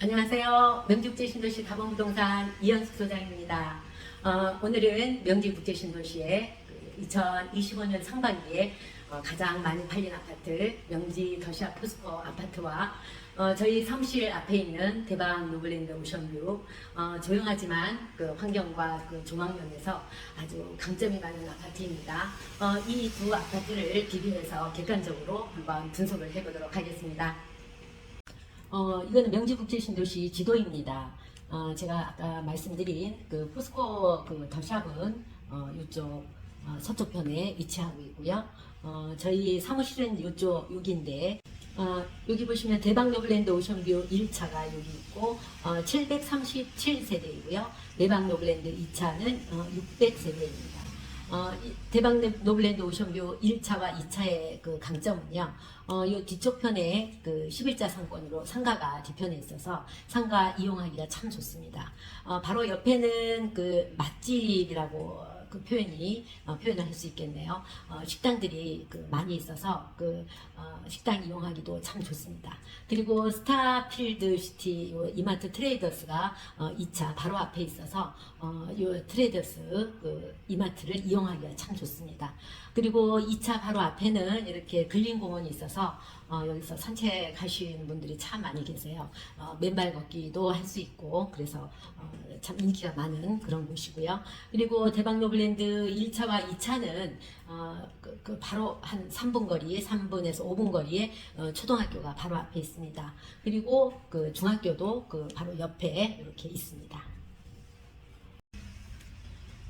안녕하세요. 명지국제신도시 다봉부동산 이현숙 소장입니다. 어, 오늘은 명지국제신도시의 2025년 상반기에 어, 가장 많이 팔린 아파트 명지 더샵 포스코 아파트와 어, 저희 사무실 앞에 있는 대방 노블랜드 오션뷰 어, 조용하지만 그 환경과 그 조망면에서 아주 강점이 많은 아파트입니다. 어, 이 두 아파트를 비교해서 객관적으로 한번 분석을 해보도록 하겠습니다. 어, 이거는 명지국제신도시 지도입니다. 어, 제가 아까 말씀드린 그 포스코 그 더샵은 어, 이쪽 어, 서쪽 편에 위치하고 있고요. 어, 저희 사무실은 이쪽 여기인데 어, 여기 보시면 대박 노블랜드 오션뷰 1차가 여기 있고 어, 737세대이고요. 대박 노블랜드 2차는 어, 600세대입니다. 어, 이 대박 노블랜드 오션뷰 1차와 2차의 그 강점은요, 어, 이 뒤쪽 편에 그 11자 상권으로 상가가 뒤편에 있어서 상가 이용하기가 참 좋습니다. 어, 바로 옆에는 그 맛집이라고 그 표현이 어, 표현을 할 수 있겠네요. 어, 식당들이 그 많이 있어서 그 어, 식당 이용하기도 참 좋습니다. 그리고 스타필드 시티 요 이마트 트레이더스가 어, 2차 바로 앞에 있어서 어, 요 트레이더스 그 이마트를 이용하기가 참 좋습니다. 그리고 2차 바로 앞에는 이렇게 근린 공원이 있어서 어, 여기서 산책하시는 분들이 참 많이 계세요. 어, 맨발 걷기도 할 수 있고 그래서 어, 참 인기가 많은 그런 곳이고요. 그리고 대박 노블랜드 1차와 2차는 어, 그, 그 바로 한 3분 거리, 3분에서 5분 거리에 어, 초등학교가 바로 앞에 있습니다. 그리고 그 중학교도 그 바로 옆에 이렇게 있습니다.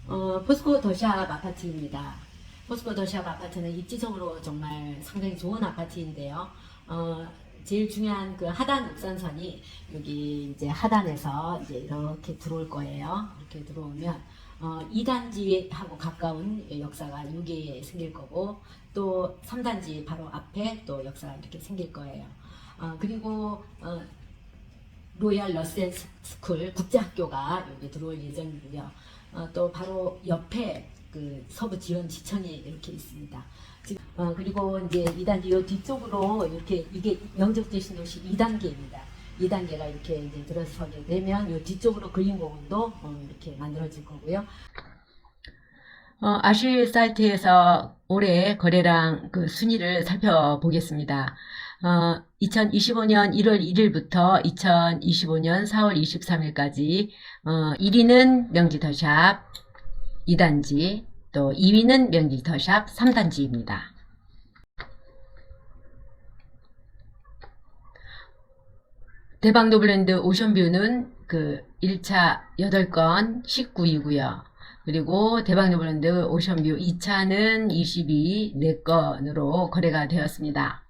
어, 포스코 더샵 아파트입니다. 포스코 더샵 아파트는 입지적으로 정말 상당히 좋은 아파트인데요. 어, 제일 중요한 그 하단 육산선이 여기 이제 하단에서 이제 이렇게 들어올 거예요. 이렇게 들어오면 어, 2단지하고 가까운 역사가 여기에 생길 거고 또 3단지 바로 앞에 또 역사가 이렇게 생길 거예요. 어, 그리고 어, 로얄 러셀 스쿨 국제학교가 여기 들어올 예정이고요. 어, 또 바로 옆에 그 서부 지원 지청이 이렇게 있습니다. 어, 그리고 이제 2단계 요 뒤쪽으로 이렇게 이게 영적대 신도시 2단계입니다. 2단계가 이렇게 이제 들어서게 되면 요 뒤쪽으로 그린 공원도 어, 이렇게 만들어질 거고요. 어, 아실 사이트에서 올해 거래량 그 순위를 살펴보겠습니다. 어, 2025년 1월 1일부터 2025년 4월 23일까지 어, 1위는 명지더샵 2단지, 또 2위는 명지더샵 3단지입니다. 대박 노블랜드 오션뷰는 그 1차 8건 19위고요. 그리고 대박 노블랜드 오션뷰 2차는 22 4건으로 거래가 되었습니다.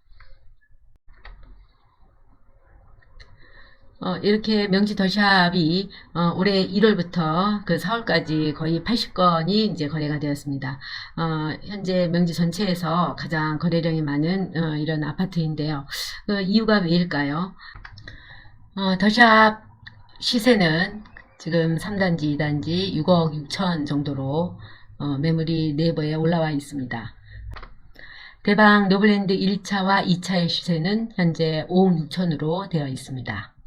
어, 이렇게 명지 더샵이 어, 올해 1월부터 그 4월까지 거의 80건이 이제 거래가 되었습니다. 어, 현재 명지 전체에서 가장 거래량이 많은 어, 이런 아파트인데요. 그 이유가 왜일까요? 어, 더샵 시세는 지금 3단지, 2단지 6억 6천 정도로 어, 매물이 네이버에 올라와 있습니다. 대방 노블랜드 1차와 2차의 시세는 현재 5억 6천으로 되어 있습니다.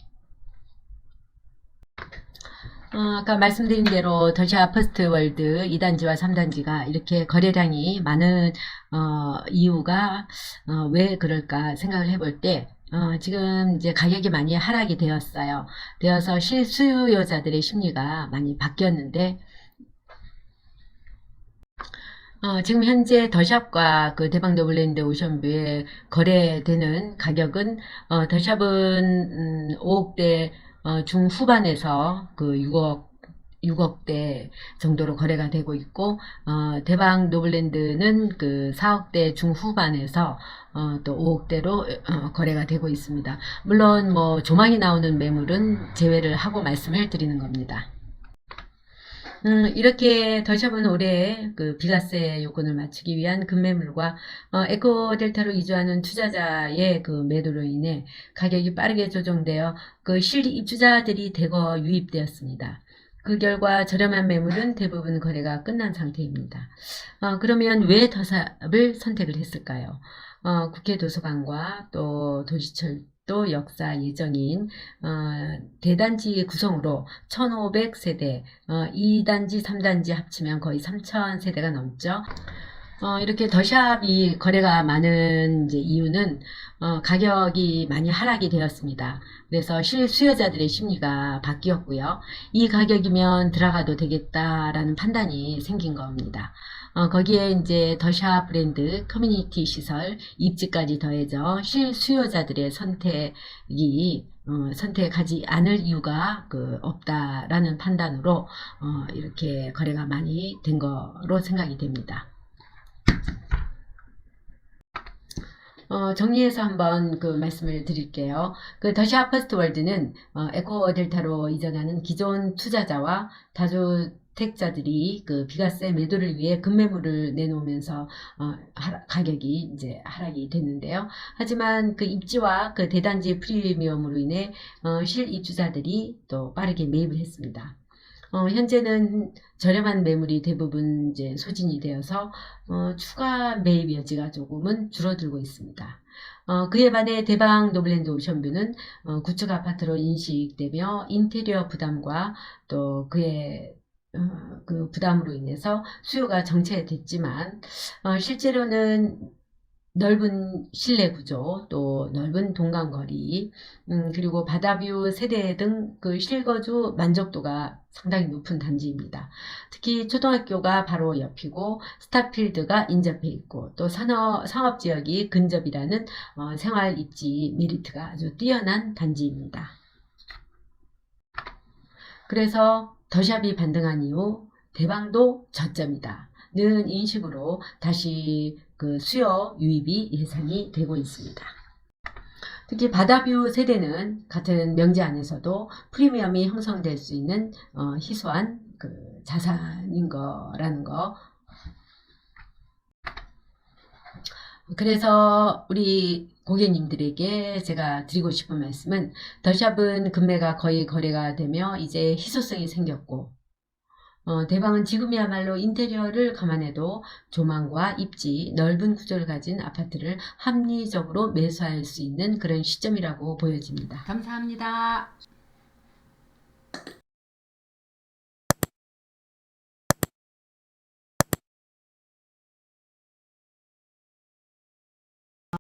어, 아까 말씀드린 대로 더샵 퍼스트 월드 2단지와 3단지가 이렇게 거래량이 많은 어, 이유가 어, 왜 그럴까 생각을 해볼 때 어, 지금 이제 가격이 많이 하락이 되었어요. 되어서 실수요자들의 심리가 많이 바뀌었는데 어, 지금 현재 더샵과 그 대박 노블랜드 오션뷰에 거래되는 가격은 어, 더샵은 음, 5억대 어, 중후반에서 그 6억 6억대 정도로 거래가 되고 있고 어, 대박 노블랜드는 그 4억대 중후반에서 어, 또 5억대로 어, 거래가 되고 있습니다. 물론 뭐 조망이 나오는 매물은 제외를 하고 말씀을 드리는 겁니다. 음, 이렇게 더샵은 올해 그 비과세 요건을 맞추기 위한 급매물과 어, 에코델타로 이주하는 투자자의 그 매도로 인해 가격이 빠르게 조정되어 그 실입주자들이 대거 유입되었습니다. 그 결과 저렴한 매물은 대부분 거래가 끝난 상태입니다. 어, 그러면 왜 더샵을 선택을 했을까요? 어, 국회 도서관과 또 도시철 도 아직도 역사 예정인 어, 대단지 구성으로 1500세대, 어, 2단지, 3단지 합치면 거의 3000세대가 넘죠. 어, 이렇게 더샵이 거래가 많은 이유는 어, 가격이 많이 하락이 되었습니다. 그래서 실수요자들의 심리가 바뀌었고요. 이 가격이면 들어가도 되겠다라는 판단이 생긴 겁니다. 어, 거기에 이제 더샵 브랜드, 커뮤니티 시설, 입지까지 더해져 실수요자들의 선택이 어, 선택하지 않을 이유가 그 없다라는 판단으로 어, 이렇게 거래가 많이 된 거로 생각이 됩니다. 어, 정리해서 한번 그 말씀을 드릴게요. 그 더샵 퍼스트 월드는 어, 에코 델타로 이전하는 기존 투자자와 다주 택자들이 그 비과세 매도를 위해 급매물을 내놓으면서 어, 하락- 가격이 이제 하락이 됐는데요. 하지만 그 입지와 그 대단지 프리미엄으로 인해 어, 실입주자들이 또 빠르게 매입을 했습니다. 어, 현재는 저렴한 매물이 대부분 이제 소진이 되어서 어, 추가 매입 여지가 조금은 줄어들고 있습니다. 어, 그에 반해 대방 노블랜드 오션뷰는 어, 구축 아파트로 인식되며 인테리어 부담과 또 그의 어, 그 부담으로 인해서 수요가 정체됐지만 어, 실제로는 넓은 실내 구조, 또 넓은 동간거리, 음, 그리고 바다뷰 세대 등 그 실거주 만족도가 상당히 높은 단지입니다. 특히 초등학교가 바로 옆이고 스타필드가 인접해 있고 또 상업지역이 근접이라는 어, 생활 입지 메리트가 아주 뛰어난 단지입니다. 그래서 더샵이 반등한 이후 대방도 저점이다. 는 인식으로 다시 그 수요 유입이 예상이 되고 있습니다. 특히 바다뷰 세대는 같은 명제 안에서도 프리미엄이 형성될 수 있는 어, 희소한 그 자산인 거라는 거. 그래서 우리 고객님들에게 제가 드리고 싶은 말씀은 더샵은 금매가 거의 거래가 되며 이제 희소성이 생겼고 어, 대방은 지금이야말로 인테리어를 감안해도 조망과 입지, 넓은 구조를 가진 아파트를 합리적으로 매수할 수 있는 그런 시점이라고 보여집니다. 감사합니다.